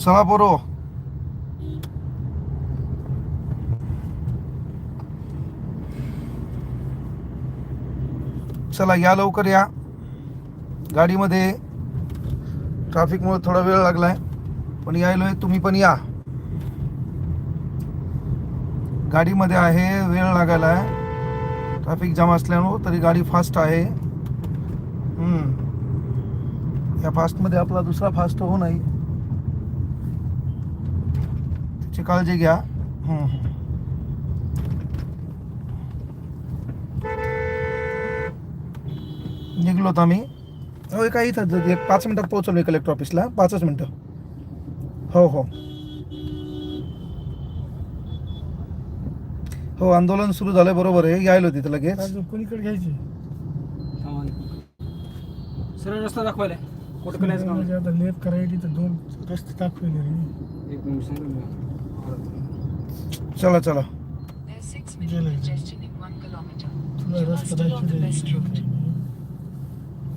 चला पोरो चला या लवकर या. गाडीमध्ये ट्रॅफिकमुळे थोडा वेळ लागलाय. पण यायलोय तुम्ही पण या. गाडीमध्ये आहे वेळ लागायला आहे ट्रॅफिक जाम असल्यामुळं तरी गाडी फास्ट आहे. या फास्टमध्ये आपला दुसरा फास्ट हो नाही. त्याची काळजी घ्या हम्म. निघलोत आम्ही। हो काय इथं एक पाच मिनिटात पोहोचलो कलेक्टर ऑफिसला पाचच मिनिटं. हो हो. हो आंदोलन सुरू झालं बरोबर आहे. यायलो तिथं लगेच. कोणीकडे घ्यायची? सरळ रस्ता दाखवायला कुठं करायचं म्हणजे आता लेप करायची तर दोन रस्ते दाखवले एक मिनिट सांगा. चला चला.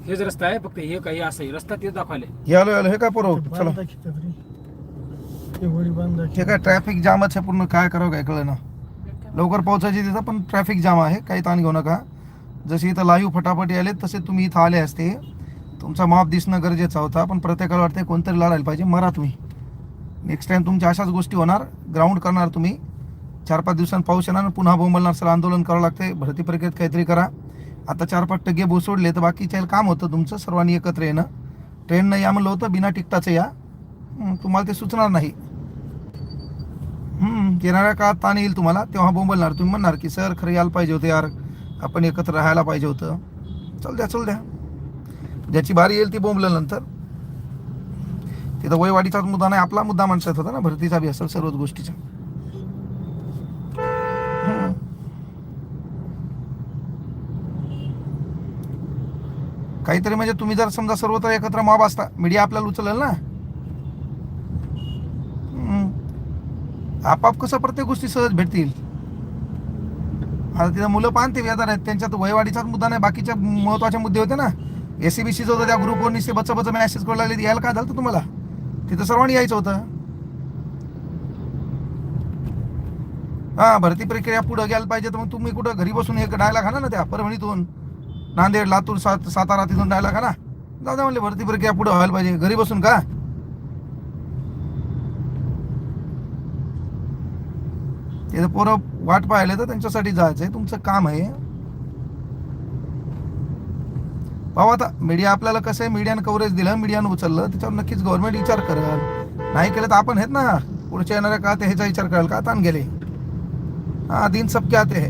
हेच रस्ता आहे फक्त हे काही असं आहे. रस्ता तेच दाखवायला यालो यालो. हे काय पोरो? चला. हे काय ट्रॅफिक जामच आहे पूर्ण? काय करावं काय कळलं ना लवकर पोहोचायची तिथं पण ट्रॅफिक जाम आहे. काही ताण घेऊ नका. जसे इथं लाईव्ह फटाफटी आले तसे तुम्ही इथं आले असते. तुमचा माप दिसणं गरजेचं होता पण प्रत्येकाला वाटते कोणतरी लढायला पाहिजे. मरा तुम्ही. नेक्स्ट टाइम तुमच्या अशाच गोष्टी होणार. ग्राउंड करणार तुम्ही. चार पाच दिवसांत पाऊस येणार पुन्हा बोंबलणार सर आंदोलन करावं लागते भरती प्रक्रियेत काहीतरी करा. आता चार पाच टक्के बोसोडले तर बाकीच्या काम होतं तुमचं सर्वांनी एकत्र येणं. ट्रेननं या म्हणलं होतं बिना तिकटाचं या. तुम्हाला ते सुचणार नाही. येणाऱ्या काळात ताण येईल तुम्हाला तेव्हा बोंबलणार. तुम्ही म्हणणार की सर खरं यायला पाहिजे होतं यार. आपण एकत्र राहायला पाहिजे होतं. चल द्या चल द्या. ज्याची बारी येईल ती बोंबलं नंतर. तिथं वयवाडीचाच मुद्दा नाही आपला मुद्दा माणसात होता ना भरतीचा बी असेल सर्वच गोष्टीचा. काहीतरी म्हणजे तुम्ही जर समजा सर्वत्र एकत्र मॉब असता मीडिया आपल्याला उचलेल ना? आपाप कसं प्रत्येक गोष्टी सहज भेटतील? आता तिथं मुलं पाहते व्याजार आहेत त्यांच्यात वयवाडीचाच मुद्दा नाही बाकीच्या महत्त्वाचे मुद्दे होते ना. एसीबीसीचं होतं त्या ग्रुपवर निश्चित बच्च बच्च मेसेज करू लागले यायला काय झालं तुम्हाला? तिथं सर्वांनी यायचं होतं. हा भरती प्रक्रिया पुढं घ्यायला पाहिजे तर मग तुम्ही कुठं घरी बसून एक डायला खा ना त्या परभणीतून. नांदेड लातूर सात सातारा तिथून डायला खा ना जाऊ द्या म्हणले भरती प्रक्रिया पुढं व्हायला पाहिजे. घरी बसून का? तिथं पोरं वाट पाहिले तर त्यांच्यासाठी जायचं आहे तुमचं काम आहे. भाऊ आता मीडिया आपल्याला कसं आहे मीडियानं कव्हरेज दिलं मीडियानं उचललं त्याच्यावर नक्कीच गव्हर्नमेंट विचार करेल. नाही केलं तर आपण आहेत ना पुढच्या येणाऱ्या काळात ह्याचा विचार कराल का? ताण गेले. हा दिन सबके आते है.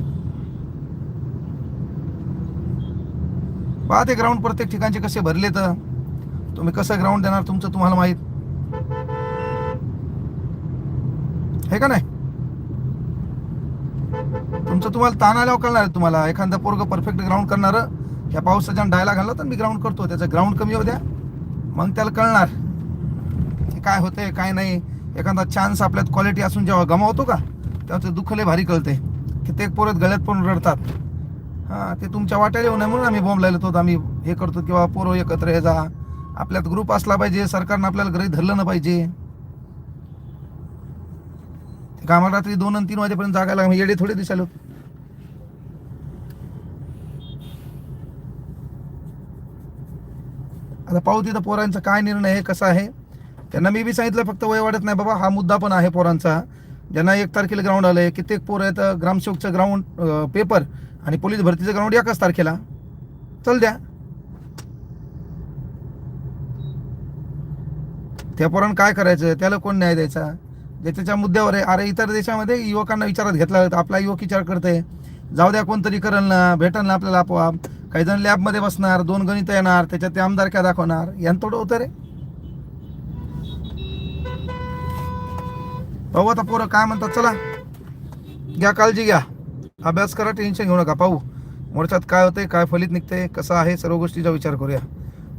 पाहते ग्राउंड प्रत्येक ठिकाणचे कसे भरले तर. तुम्ही कसं ग्राउंड देणार तुमचं तुम्हाला माहीत. हे का नाही? तुमचं तुम्हाला ताण आल्यावर कळणार तुम्हाला. एखादा पोरग परफेक्ट ग्राउंड करणार ह्या पावसाच्या डायला घालला तर मी ग्राउंड करतो त्याचं ग्राउंड कमी होऊ द्या. मग त्याला कळणार. की काय होतंय काय नाही? एखादा चान्स आपल्यात क्वालिटी असून जेव्हा गमावतो का तेव्हा ते दुःख लय भारी कळते कित्येक पोरत गळ्यात पण रडतात. हां ते तुमच्या वाट्याला येऊ नये म्हणून आम्ही बॉम्ब लायला होतो. आम्ही हे करतो किंवा पोरं एकत्र हे जा. आपल्यात ग्रुप असला पाहिजे सरकारनं आपल्याला घरी धरलं ना पाहिजे. ते कामाला रात्री दोन आणि तीन वाजेपर्यंत जागायला येडे थोडे दिसायला आता पाहू तिथं पोरांचा काय निर्णय आहे कसा आहे. त्यांना मी बी सांगितलं फक्त वय वाढत नाही बाबा हा मुद्दा पण आहे पोरांचा. ज्यांना एक तारखेला ग्राउंड आलंय कित्येक पोरं आहेत ग्रामसेवकचं ग्राउंड पेपर आणि पोलीस भरतीचं ग्राउंड एकाच तारखेला. चल द्या. त्या पोरांना काय करायचं? त्याला कोण न्याय द्यायचा? ज्याच्या मुद्द्यावर आहे. अरे इतर देशामध्ये युवकांना विचारात घेतला जातं. आपला युवक विचार करते जाऊ द्या कोणतरी करल ना भेटल ना आपल्याला आपोआप. काही जण लॅबमध्ये बसणार दोन गणित येणार त्याच्यात ते आमदार काय दाखवणार यान थोडं होतं रे. पाहू आता पोरं काय म्हणतात चला. घ्या काळजी घ्या. अभ्यास करा टेन्शन घेऊ नका. पाहू. मोर्चात काय होते काय फलित निघते कसं आहे सर्व गोष्टीचा विचार करूया.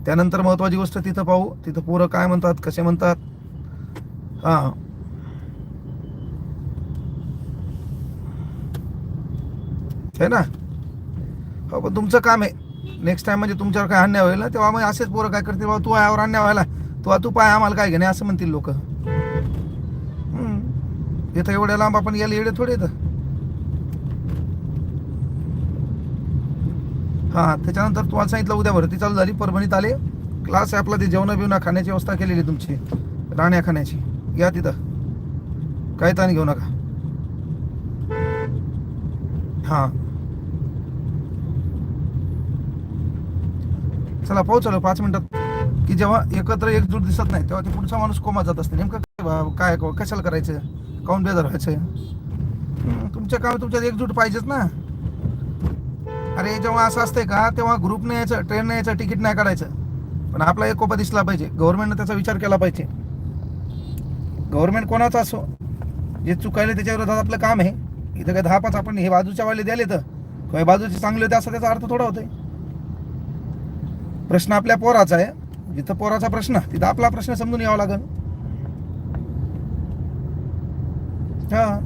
त्यानंतर महत्वाची गोष्ट तिथं पाहू. तिथं पोरं काय म्हणतात कसे म्हणतात. हां. आहे ना? बाबा तुमचं काम आहे. नेक्स्ट टाइम म्हणजे तुमच्यावर काय अन्याय होईल ना तेव्हा मग असेच पोरं काय करतील बाबा तू यावर अन्याय व्हायला. तू तू पाय आम्हाला काय घेणे? असं म्हणतील लोक. इथं एवढ्या लांब आपण गेले एवढे थोडे येतं हां त्याच्यानंतर तुम्हाला सांगितलं उद्या भरती चालू झाली परभणीत आले. क्लास आहे आपला ते जेवणा बिवणा खाण्याची व्यवस्था केलेली आहे तुमची. राण्या खाण्याची. या तिथं. काय ताण घेऊ नका. हां. चला पोहोचलो पाच मिनिटात. की जेव्हा एकत्र एकजूट दिसत नाही तेव्हा ते पुढचा माणूस कोमात जात असते. नेमकं काय बा- काय कशाला करायचं? काऊन बेजार व्हायचं? तुमच्या काम तुमच्यात एकजूट पाहिजेच ना. अरे जेव्हा असं असतंय का तेव्हा ग्रुपने यायचं ट्रेनने यायचं तिकीट नाही काढायचं. पण आपला एक कोपा दिसला पाहिजे. गव्हर्नमेंटनं त्याचा विचार केला पाहिजे. गव्हर्नमेंट कोणाचा असो जे चुकायले त्याच्या विरोधात आपलं काम आहे. इथं काय दहा पाच आपण हे बाजूच्या वाले द्याले तर किंवा बाजूचे चांगले होते असा त्याचा अर्थ थोडा होतोय. प्रश्न आपल्या पोराचा आहे. जिथं पोराचा प्रश्न तिथं आपला प्रश्न समजून यावा लागेल. हा.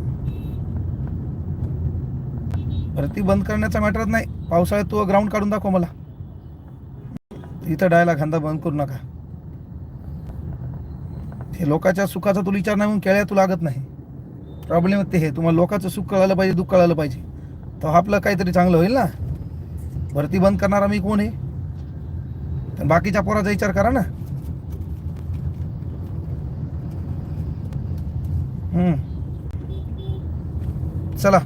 भरती बंद करण्याचा मॅटरच नाही. पावसाळ्यात तू ग्राउंड काढून दाखव मला. इथं डायला खांदा बंद करू नका. हे लोकांच्या सुखाचा तुला विचार नाही म्हणून केळ्या तू लागत नाही. प्रॉब्लेम ते हे. तुम्हाला लोकांचं सुख कळालं पाहिजे दुःख कळालं पाहिजे. तर आपलं काहीतरी चांगलं होईल ना? भरती बंद करणारा मी कोण आहे? बाकीच्या पोराचा विचार करा ना. चला.